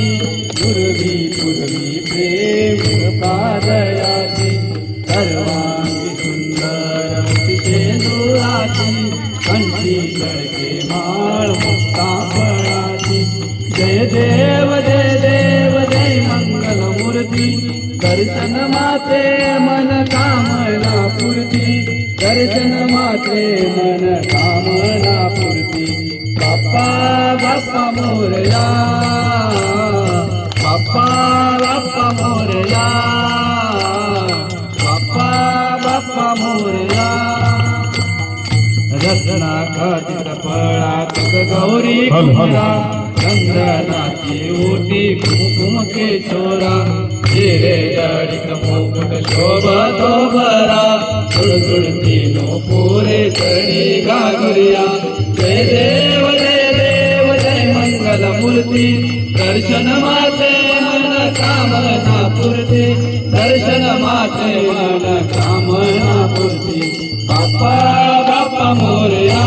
फुलाची पूर्वी पूर्वी प्रेम पादयाची सर्वांगी सुंदर शेंदुराची कंठी कडके माळ मुक्ता जय देव जय देव जय मंगल मूर्ती दर्शन माते मन कामना पूर्ती दर्शन माते मन कामना पूर्ती बाप्पा बाप्पा मोरया. बाप्पा बाप्पा मोरया. बाप्पा बाप्पा मोरया. रत्ना खचित फळात गौरी चंदनाची ओटी कुंकुम केशोरा. हिरे जडित मुकुट तुळतुळती नो पुरे चढी घागरिया. जय देव जय देव जय मंगल मूर्ती दर्शन मन कामना पूर्ती दर्शन माते मन कामना पूर्ती बाप्पा बाप्पा मोरया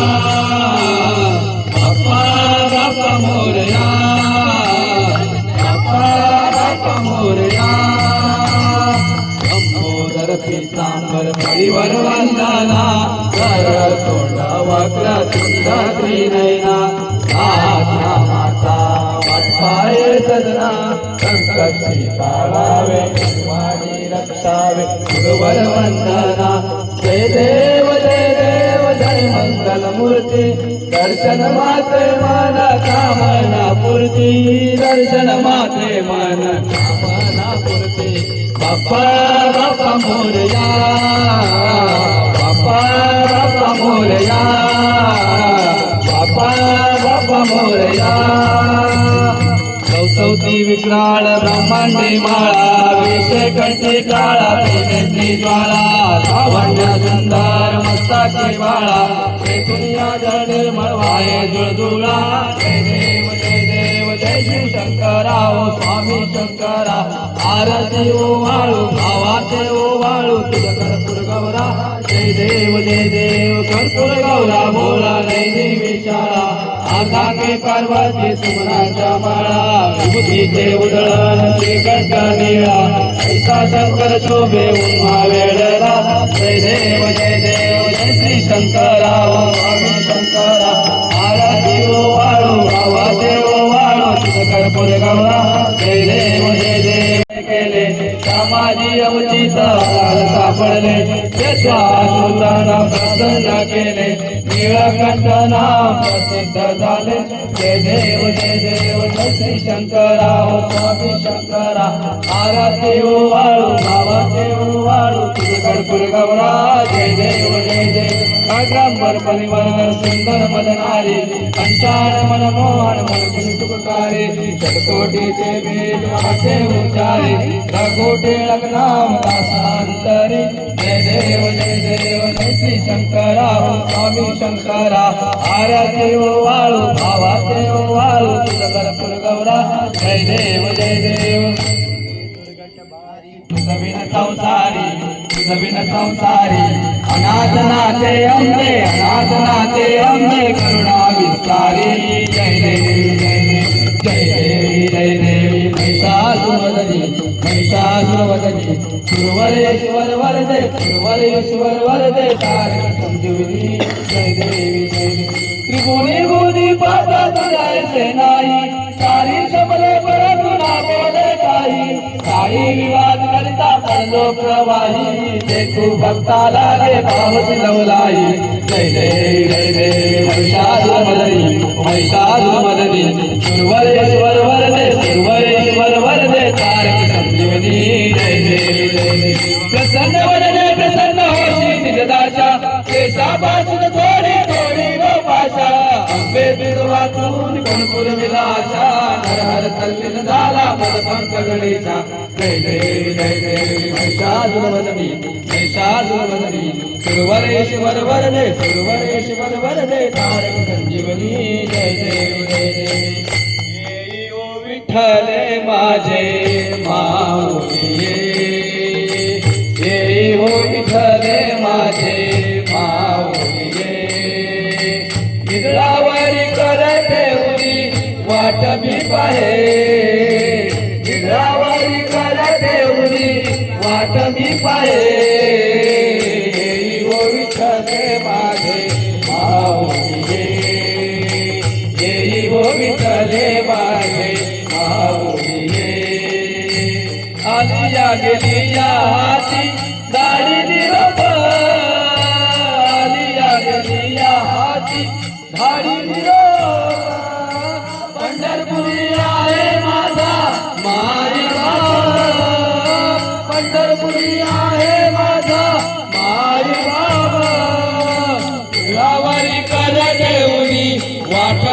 बाप्पा बाप्पा मोरया बाप्पा बाप्पा मोरया. लंबोदर पितांबर परिवर वंदना कर तोंडा वक्र सुंदर त्रिनयना. आज्ञा माता सदना संकटची पाळावे वाणी रक्षावे गुरुवर वंदना. जय देव जय देव जय मंगल मूर्ती दर्शन माते मन कामना पूर्ती. दर्शन माते मन कामना पूर्ती. बाप्पा बाप्पा मोरया. बाप्पा बाप्पा मोरया. बाप्पा बाप्पा मोरया. चौचौती विक्राळ ब्रह्मांडी माळा विषय कंठी काळा प्रेमेतली ज्वाळा लावण्य सुंदर मस्ताची बाळा दुनिया जळ निर्मळवाये जुळजुळा. जय देव जय देव जय शिव शंकरा ओ स्वामी शंकरा. आरती ओ वाळू भावाचे ओ वाळू तुझ जय देव जय देव कर्पूर गौरा बोला जय विचारा आता के पार्वती सुमनाच्या माळा. विभूतीचे उधळण श्रीकंठ निळा. ऐसा शंकर शोभे उन्हा वेळला जय देव जय देव जय श्री शंकरा. ओ स्वामी शंकरा. आरती देव वाळो आवाजे देव वाळो. कर्पूर गौरा माझी अवचित सापडले. त्याच्या सुताना प्रसन्न केले. निळकंठ नाम प्रसिद्ध झाले जय देव जय देव श्री शंकरा ओ स्वामी शंकरा आरती ओ भावाचे गौरा जय देव जय देव परिवर्तन सुंदर मदनारी पंचाण मन मन कुंटुकारी षटकोटीचे वेद वाचे उच्चारी रघोटे लग्नाम दासांतरी जय देव जय देव श्री शंकरा हो स्वामी शंकरा आर्या देव वाळू भावा देव वाळू तुझ गौरा जय देव जय देव. तुझ बिन संसारी तुझ बिन संसारी. अनाथ नाथे अंबे अनाथ नाथे अंबे करुणा विस्तारी. जय देवी जय देवी जय देवी जय देवी. महिषासुरवदनी महिषासुरवदनी. सुरवरेश्वर वरदे सुरवरेश्वर वरदे तारक संजीवनी. जय देवी जय देवी त्रिभुवनी भूनी पाता तुझायचे नाही. सारी शबले परंतु ना बोले काही. काही विवाद करता पडलो प्रवाही ते तू भक्ताला रे पावस नवलाई. जय देवी जय देवी महिषासुर मदनी महिषासुर मदनी सुरवरेश्वर हर तल्लीन झाला पद पंख गणेशा जय जय जय देवी महिषासुर वदनी सुरवरेश्वर वरदे सुरवरेश्वर वरदे तारक संजीवनी जय जय जय जय ओ विठ्ठले माझे कमी पाहे. इंद्रावरी कर देवनी वाट मी पाहे. गोविठले माझे माऊली येई गोविठले माझे माऊली आलिया गेली या हाती दाडी निरोप. आलिया गेली या हाती धाडी निरोप.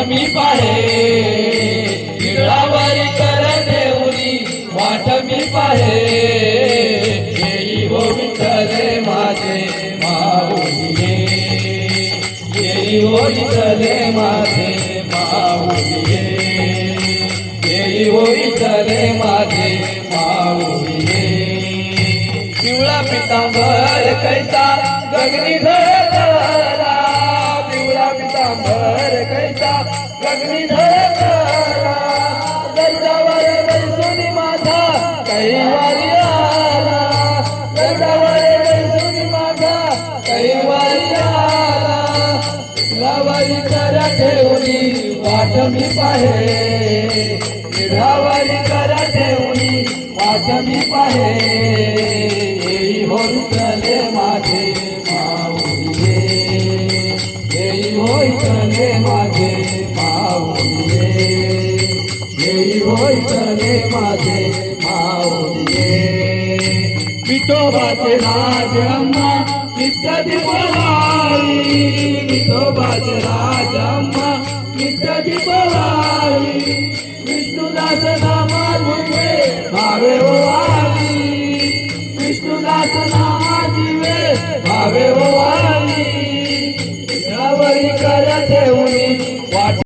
मी पाहे. गिळावारी कर देऊनी वाट मी पाहे. येई हो विठले माझे माऊली येई हो विठले माझे माऊली येई हो विठले माझे माऊली पिवळा पितांबर कैसा गगनी धरता मी पाहे निढावारी करा ठेवणी वाट मी पाहे. हो माझे माऊली विठोबाचे राजम्मा नित्य दिपवाळी. विठोबाचे राजम्मा नित्य दिपवाळी. विष्णुदास नामा तुझे भावे ओ वाली विष्णुदास नामा